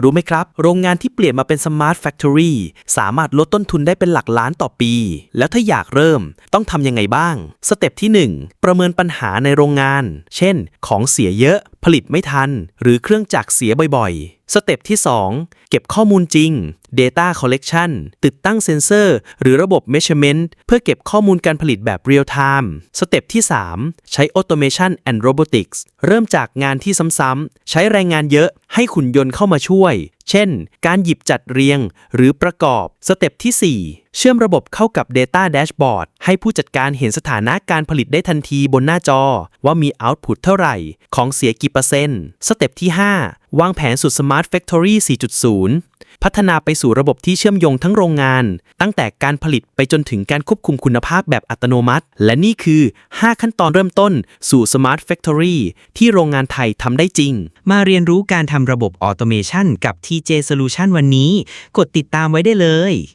รู้ไหมครับ โรงงานที่เปลี่ยนมาเป็นสมาร์ทแฟคทอรี่สามารถลดต้นทุนได้เป็นหลักล้านต่อปี แล้วถ้าอยากเริ่มต้องทำยังไงบ้าง สเต็ปที่ 1 ประเมินปัญหาในโรงงาน เช่น ของเสียเยอะ ผลิตไม่ทัน หรือเครื่องจักรเสียบ่อยๆ สเต็ปที่ 2 เก็บข้อมูลจริง Data Collection ติดตั้งเซ็นเซอร์ หรือระบบ Measurement เพื่อเก็บข้อมูลการผลิตแบบ Real Time สเต็ปที่ 3 ใช้ Automation and Robotics เริ่มจากงานที่ซ้ำๆ ใช้แรงงานเยอะให้ขุนยนต์เข้ามาช่วย เช่น การหยิบจัดเรียงหรือประกอบ สเต็ปที่ 4 เชื่อมระบบเข้ากับ Data Dashboard ให้ผู้จัดการเห็นสถานะการผลิตได้ทันทีบนหน้าจอ ว่ามี Output เท่าไหร่ ของเสียกี่เปอร์เซ็นต์ สเต็ปที่ 5 วางแผนสู่ Smart Factory 4.0 พัฒนาไปสู่ระบบที่เชื่อมโยงทั้งโรงงาน ตั้งแต่การผลิตไปจนถึงการควบคุมคุณภาพแบบอัตโนมัติ และนี่คือ 5 ขั้นตอนเริ่มต้นสู่ Smart Factory ที่โรงงานไทยทำได้จริง มาเรียนรู้การทำระบบออโตเมชันกับ TJ Solution วันนี้ กดติดตามไว้ได้เลย